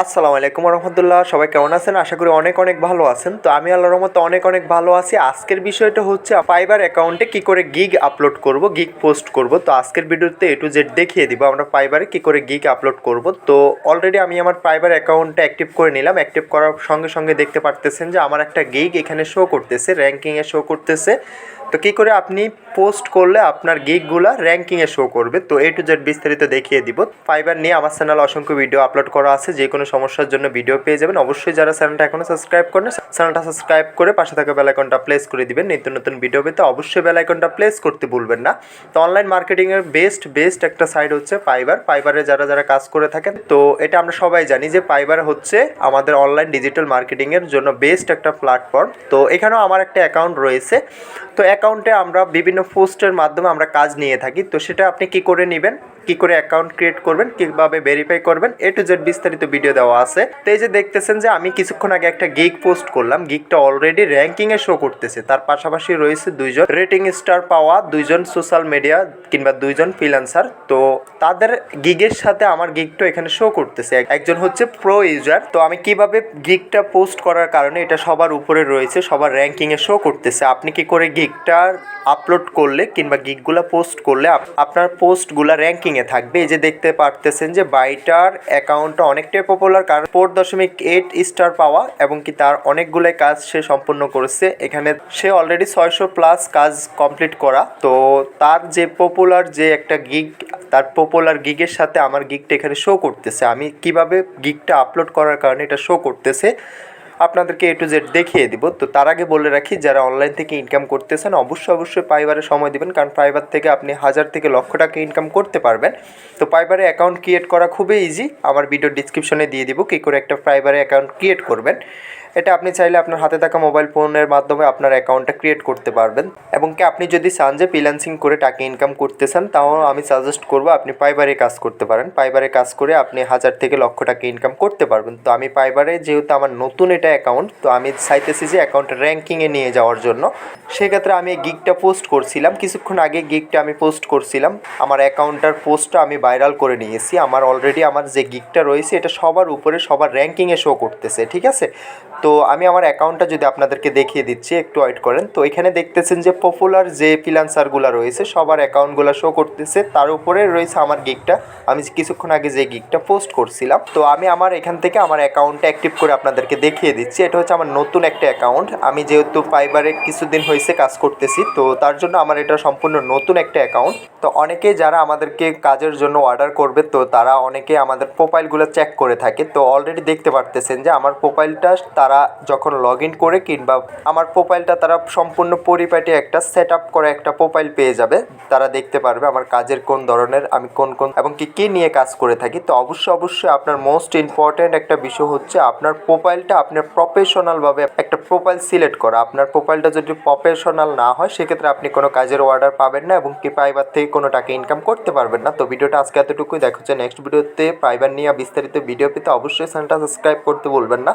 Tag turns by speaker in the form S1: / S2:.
S1: আসসালামু আলাইকুম রহমতুল্লাহ, সবাই কেমন আছেন? আশা করি অনেক অনেক ভালো আছেন। তো আমি আল্লাহর রহমতে অনেক অনেক ভালো আছি। আজকের বিষয়টা হচ্ছে ফাইবার অ্যাকাউন্টে কি করে গিগ আপলোড করব গিগ পোস্ট করব। তো আজকের ভিডিওতে এ টু জেড দেখিয়ে দিব আমরা ফাইবারে কি করে গিগ আপলোড করব। তো অলরেডি আমি আমার ফাইবার অ্যাকাউন্টটা অ্যাক্টিভ করে নিলাম। অ্যাক্টিভ করার সঙ্গে সঙ্গে দেখতে পারতেছেন যে আমার একটা গিগ এখানে শো করতেছে র্যাঙ্কিংয়ে শো করতেছে। তো কী করে আপনি পোস্ট করলে আপনার গিগগুলো র্যাঙ্কিংয়ে শো করবে? তো এ টু জেড বিস্তারিত দেখিয়ে দিব। ফাইবার নিয়ে আমার চ্যানেলে অসংখ্য ভিডিও আপলোড করা আছে। যে কোনো সমস্যার জন্য ভিডিও পেয়ে যাবেন। অবশ্যই যারা চ্যানেলটা এখনও সাবস্ক্রাইব করেন চ্যানেলটা সাবস্ক্রাইব করে পাশে থাকা বেলাইকনটা প্লেস করে দিবেন। নিত্য নতুন ভিডিও পেতে অবশ্যই বেলাইকনটা প্লেস করতে ভুলবেন না। তো অনলাইন মার্কেটিংয়ের বেস্ট বেস্ট একটা সাইট হচ্ছে ফাইবার ফাইবারে যারা যারা কাজ করে থাকেন, তো এটা আমরা সবাই জানি যে ফাইবার হচ্ছে আমাদের অনলাইন ডিজিটাল মার্কেটিংয়ের জন্য বেস্ট একটা প্ল্যাটফর্ম তো এখানেও আমার একটা অ্যাকাউন্ট রয়েছে। তো অ্যাকাউন্টে আমরা বিভিন্ন পোস্টের মাধ্যমে আমরা কাজ নিয়ে থাকি, তো সেটা আপনি কি করে নেবেন? কি করে অ্যাকাউন্ট ক্রিয়েট করবেন, কীভাবে ভেরিফাই করবেন এ টু জেড বিস্তারিত ভিডিও দেওয়া আছে। তো এই যে দেখতেছেন যে আমি কিছুক্ষণ আগে একটা গিগ পোস্ট করলাম গিগটা অলরেডি র্যাঙ্কিংয়ে শো করতেছে। তার পাশাপাশি রয়েছে দুইজন রেটিং স্টার পাওয়া, দুইজন সোশ্যাল মিডিয়া কিংবা দুইজন ফ্রিল্যান্সার তো তাদের গিগের সাথে আমার গিগটা এখানে শো করতেছে। এক- একজন হচ্ছে প্রো ইউজার তো আমি কীভাবে গিগটা পোস্ট করার কারণে এটা সবার উপরে রয়েছে, সবার র্যাঙ্কিংয়ে শো করতেছে। আপনি কি করে গিগটা আপলোড করলে কিংবা গিগগুলা পোস্ট করলে, আপ- আপনার পোস্টগুলা র্যাঙ্কিংয়ে থাকবে। এই যে দেখতে পারতেছেন যে বাইটার অ্যাকাউন্টটা অনেকটাই পপুলার কারণ ফোর দশমিক এইট স্টার পাওয়া এবং কি তার অনেকগুলাই কাজ সে সম্পূর্ণ করেছে। এখানে সে অলরেডি ছয়শো প্লাস কাজ কমপ্লিট করা। তো তার যে পপুলার যে একটা গিগ তার পপুলার গিগের সাথে আমার গিগটা এখানে শো করতেছে। আমি কীভাবে গিগটা আপলোড করার কারণে এটা শো করতেছে। আপনাদেরকে এ টু জেড দেখিয়ে দিব। তো তার আগে বলে রাখি, যারা অনলাইন থেকে ইনকাম করতেছেন, অবশ্যই অবশ্যই পাইবারে সময় দিবেন, কারণ পাইবার থেকে আপনি হাজার থেকে লক্ষ টাকা ইনকাম করতে পারবেন। তো পাইবারে অ্যাকাউন্ট ক্রিয়েট করা খুবই ইজি আমার ভিডিও ডিসক্রিপশনে দিয়ে দিব কী করে একটা পাইবারে অ্যাকাউন্ট ক্রিয়েট করবেন। এটা আপনি চাইলে আপনার হাতে থাকা মোবাইল ফোনের মাধ্যমে আপনার অ্যাকাউন্টটা ক্রিয়েট করতে পারবেন। এবং কি আপনি যদি চান যে ফ্রিল্যান্সিং করে টাকা ইনকাম করতে চান তাও আমি সাজেস্ট করব আপনি পাইবারে কাজ করতে পারেন। পাইবারে কাজ করে আপনি হাজার থেকে লক্ষ টাকা ইনকাম করতে পারবেন। তো আমি পাইবারে যেহেতু আমার নতুন এটা অ্যাকাউন্ট তো আমি চাইতেছি যে অ্যাকাউন্ট র্যাঙ্কিংয়ে নিয়ে যাওয়ার জন্য। সেক্ষেত্রে আমি গিগটা পোস্ট করছিলাম। কিছুক্ষণ আগে গিগটা আমি পোস্ট করছিলাম। আমার অ্যাকাউন্টটার পোস্টটা আমি ভাইরাল করে নিয়েছি। আমার অলরেডি আমার যে গিগটা রয়েছে, এটা সবার উপরে সবার র্যাঙ্কিংয়ে শো করতেছে, ঠিক আছে? তো আমি আমার অ্যাকাউন্টটা যদি আপনাদেরকে দেখিয়ে দিচ্ছি, একটু ওয়েট করেন। তো এখানে দেখতেছেন যে পপুলার যে ফ্রিলান্সারগুলো রয়েছে, সবার অ্যাকাউন্টগুলো শো করতেছে। তার উপরে রয়েছে আমার গিগটা আমি কিছুক্ষণ আগে যে গিগটা পোস্ট করছিলাম, তো আমি আমার এখান থেকে আমার অ্যাকাউন্টটা অ্যাক্টিভ করে আপনাদেরকে দেখিয়ে দিচ্ছি। এটা হচ্ছে আমার নতুন একটা অ্যাকাউন্ট আমি যেহেতু ফাইবারে কিছুদিন হয়েছে কাজ করতেছি, তো তার জন্য আমার এটা সম্পূর্ণ নতুন একটা অ্যাকাউন্ট তো অনেকে যারা আমাদেরকে কাজের জন্য অর্ডার করবে, তো তারা অনেকে আমাদের প্রোফাইলগুলো চেক করে থাকে। তো অলরেডি দেখতে পারতেছেন যে আমার প্রোফাইলটা তারা যখন লগ ইন করে কিংবা আমার প্রোফাইলটা তারা সম্পূর্ণ পরিপাটি একটা সেট আপ করে একটা প্রোফাইল পেয়ে যাবে। তারা দেখতে পারবে আমার কাজের কোন ধরনের, আমি কোন কোন এবং কি, কী নিয়ে কাজ করে থাকি। তো অবশ্যই অবশ্যই আপনার মোস্ট ইম্পর্ট্যান্ট একটা বিষয় হচ্ছে আপনার প্রোফাইলটা আপনার প্রফেশনালভাবে একটা প্রোফাইল সিলেক্ট করা। আপনার প্রোফাইলটা যদি প্রফেশনাল না হয়, সেক্ষেত্রে আপনি কোনো কাজের অর্ডার পাবেন না এবং কি প্রাইভার থেকে কোনো টাকা ইনকাম করতে পারবেন না। তো ভিডিওটা আজকে এতটুকুই। দেখা হচ্ছে নেক্সট ভিডিওতে প্রাইভার নিয়ে বিস্তারিত ভিডিও পেতে অবশ্যই চ্যানেলটা সাবস্ক্রাইব করতে বলবেন না।